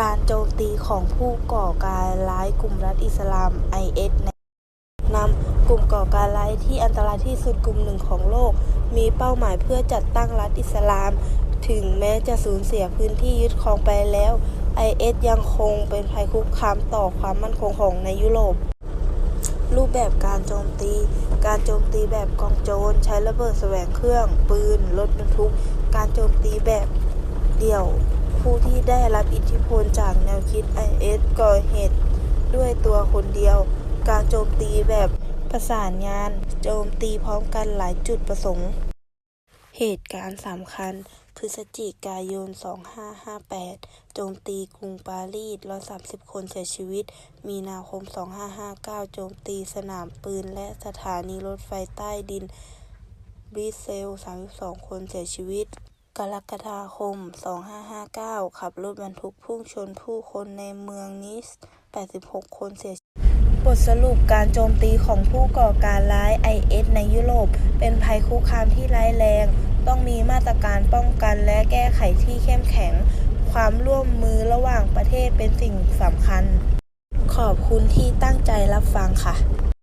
การโจมตีของผู้ก่อการร้ายกลุ่มรัฐอิสลาม IS นำกลุ่มก่อการร้ายที่อันตรายที่สุดกลุ่มหนึ่งของโลก มีเป้าหมายเพื่อจัดตั้งรัฐอิสลาม ถึงแม้จะสูญเสียพื้นที่ยึดครองไปแล้ว IS ยังคงเป็นภัยคุกคามต่อความมั่นคงของในยุโรปรูปแบบการโจมตี การโจมตีแบบกองโจร ใช้ระเบิดแสวงเครื่อง ปืน รถบรรทุก การโจมตีแบบเดี่ยว ผู้ที่ได้รับอิทธิพลจากแนวคิด IS ก่อเหตุด้วยตัวคนเดียว การโจมตีแบบประสานงาน โจมตีพร้อมกันหลายจุดประสงค์ เหตุการณ์สำคัญ พฤศจิกายน 2558 โจมตีกรุงปารีส130คนเสียชีวิต มีนาคม 2559 โจมตีสนามปืนและสถานีรถไฟใต้ดินบริเซล 32 คนเสียชีวิต กรกฎาคม 2559 ขับรถบรรทุกพุ่งชนผู้คนในเมืองนิส 86 คนเสียชีวิตบทสรุปการโจมตีของผู้ก่อการร้าย IS ในยุโรป เป็นภัยคุกคามที่ร้ายแรง ต้องมีมาตรการป้องกันและแก้ไขที่เข้มแข็ง ความร่วมมือระหว่างประเทศเป็นสิ่งสำคัญ ขอบคุณที่ตั้งใจรับฟังค่ะ